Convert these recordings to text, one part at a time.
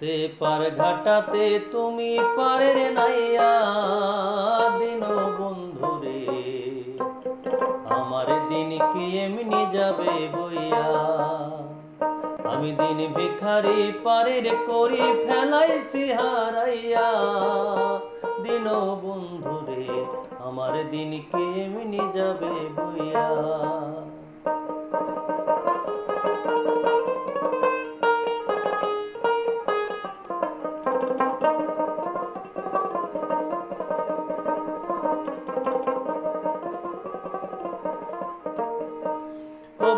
তে পার ঘাটাতে তুমি পারের নাইয়া। দিন বন্ধু রে, আমার দিন কি এমনি যাবে বইয়া? আমি দিন ভিখারি পারের করি ফেলাইছি হারাইয়া দিন বন্ধু রে, আমার দিন কি এমনি যাবে বইয়া?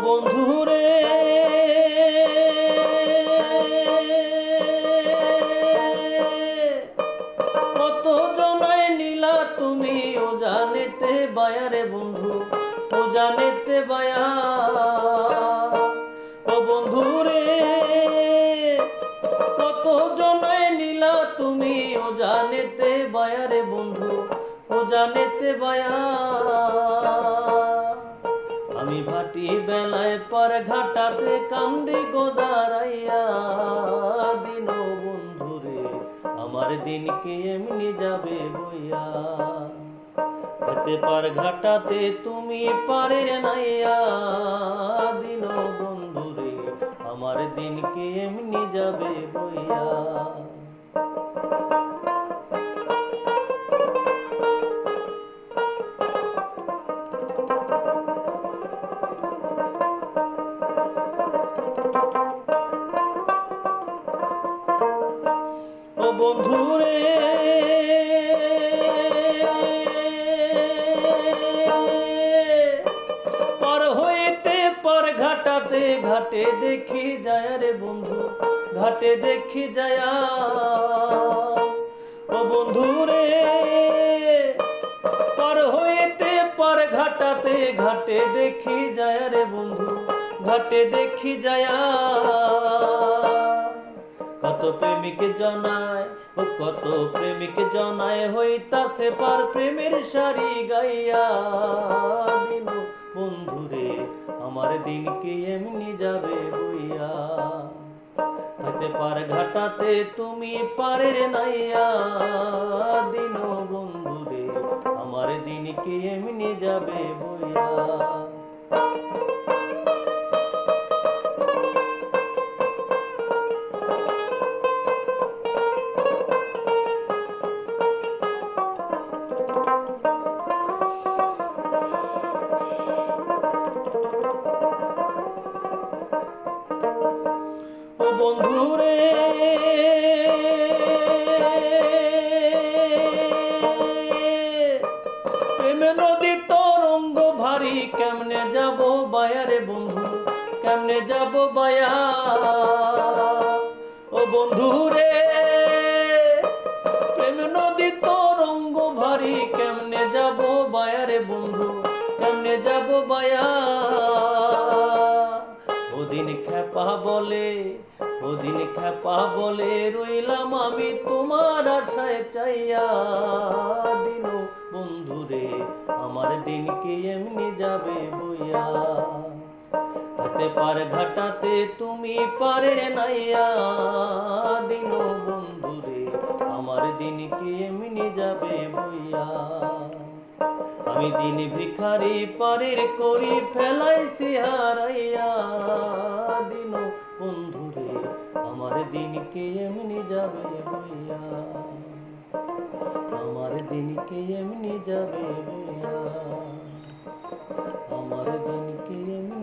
ও বন্ধু কত জনায় নীলা তুমি ও জানেতে বায়ারে বন্ধু, ও জানেতে বায়া। ও বন্ধু রে কত জনায় নীলা তুমি ও জানেতে বায়ারে বন্ধু, ও জানেতে বায়া। আমি ভাটি বেলায় পর ঘাটাতে কান্দি গোদারাইয়া। দিন বন্ধুরে আমার দিন কি এমনি যাবে বইয়া? খেতে পার ঘাটাতে তুমি পারের নাইয়া। দিন বন্ধুরে আমার দিন কি এমনি যাবে বইয়া? ও বন্ধু রে পর হইতে পর ঘাটাতে ঘাটে দেখি যায় রে বন্ধু, ঘাটে দেখি যায়া। ও বন্ধু রে পর হইতে পর ঘাটাতে ঘাটে দেখি যায় রে বন্ধু, ঘাটে দেখি যায়া। কত প্রেমিক জনায়, ও কত প্রেমিক জনায় হইতাছে পার প্রেমের সারি গাইয়া। দিন বন্ধুরে, আমার দিন কি এমনি যাবে বইয়া? হতে পার ঘাটাতে তুমি পারের নাইয়া। দিন বন্ধুরে, আমার দিন কি এমনি যাবে বইয়া? ও বন্ধু রে প্রেমে নদী তরঙ্গ ভারী, কেমনে যাব বায়ারে বন্ধু, কেমনে যাব বায়া? ও বন্ধু রে প্রেম নদী তরঙ্গ ভারী, কেমনে যাব বায়ারে বন্ধু, কেমনে যাব বায়া? ওদিন খেপা বলে, ওদিন খেপা বলে রইলাম আমি তোমার আশায় চাইয়া। দিন বন্ধুরে আমার দিন কি এমনি যাবে বইয়া? হতে পার ঘাটাতে তুমি পারের নাইয়া। দিন বন্ধুরে আমার দিন কি এমনি যাবে বইয়া? আমি দিন ভিখারি পারের করি ফেলাইছি হারাইয়া দিন বন্ধুরে, আমার দিন কে এমনি যাবে ভাইয়া আমার দিন কে এমনি যাবে ভাইয়া আমার দিন কে এমনি